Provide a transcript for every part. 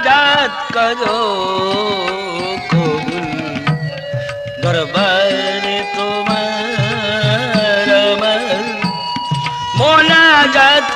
মোনাজাত করো কবুল দরবারে তোমার আমার মোনাজাত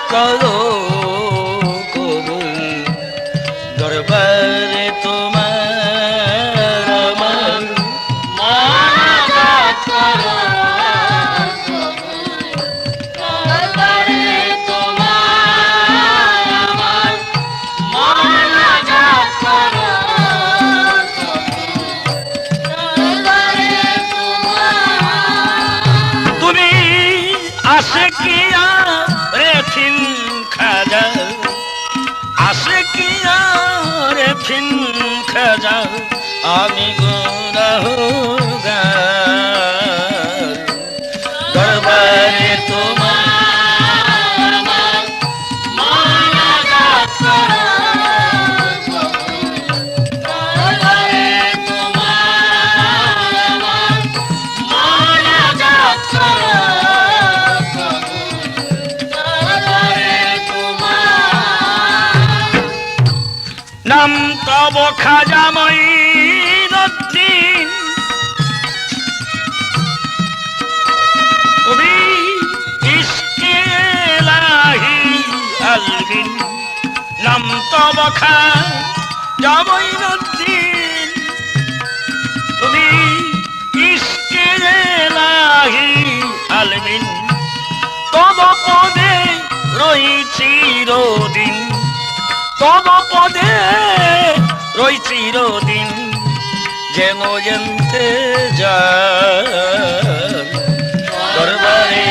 আসে কি রেফিন খাজা। আসে কি রেফিন খাজা আমি গুনাহগার দরবারে তোমার তব খাজা মঈনুদ্দিন। কবি ইশকে লাহি আলবিন নাম তব খাজা মঈনুদ্দিন। তুমি ইশকে লাহি আলবিন তব পদে রই চিরদিন তব পদে রই চিরদিন যেন জেনতে দরবারে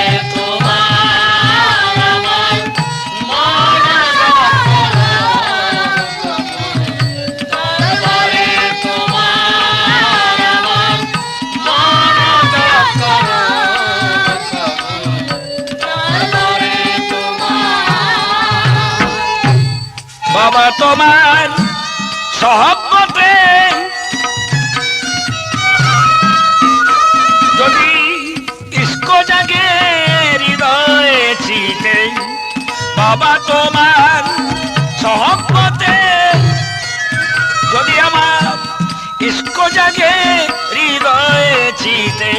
তোমার সহবতে যদি ইস্কো জাগে হৃদয়ে চিতে বাবা তোমার সহবতে যদি আমার ইস্কো জাগে হৃদয়ে চিতে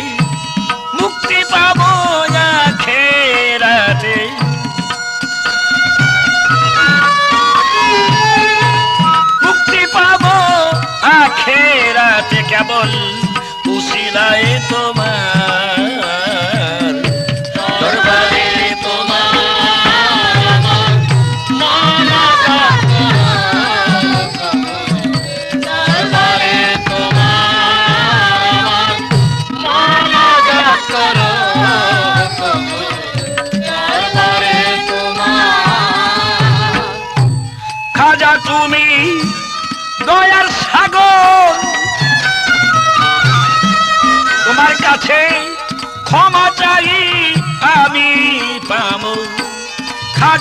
মুক্তি পাবো না খেরাতে। আখেরাতে কেবল উশিলায় তোমার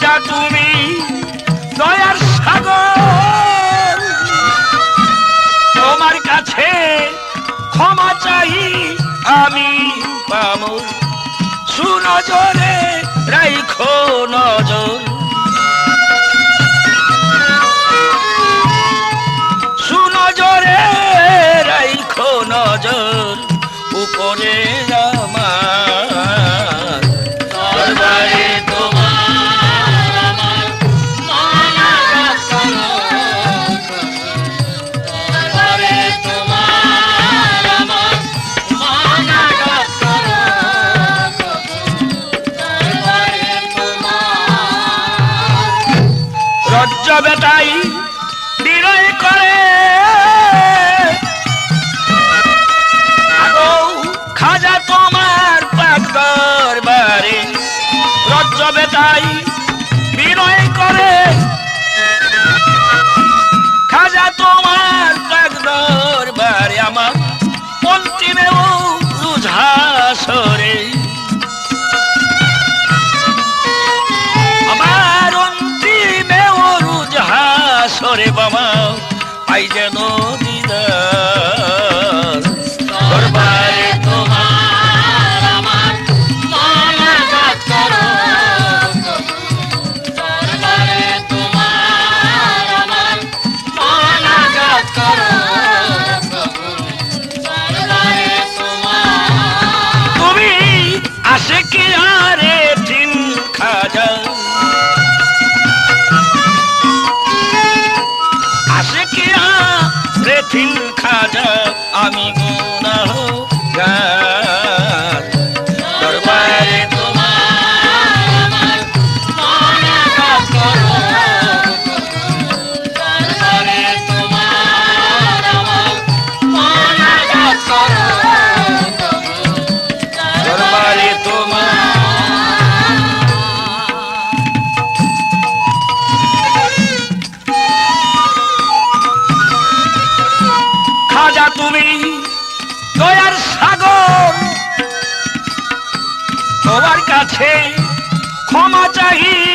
খাজা তুমি দয়ার সাগর। তোমার কাছে ক্ষমা চাই আমি শুনো সুনজরে 愛じのう。听看着阿弥陀。সেই ক্ষমা চাহি।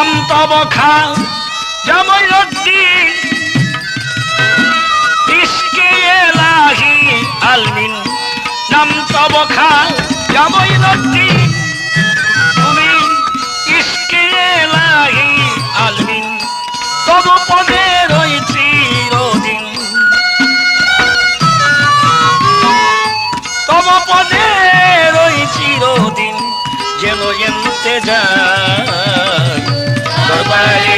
নাম তব খা জমরুদ্দিন ইসকে এলাহি আলমিন, নাম তব খা জমরুদ্দিন তুমি ইসকে এলাহি আলমিন, তব পদে রয়েছি রদিন তব পদে রয়েছি রদিন যেন এনতে যায়। Bye.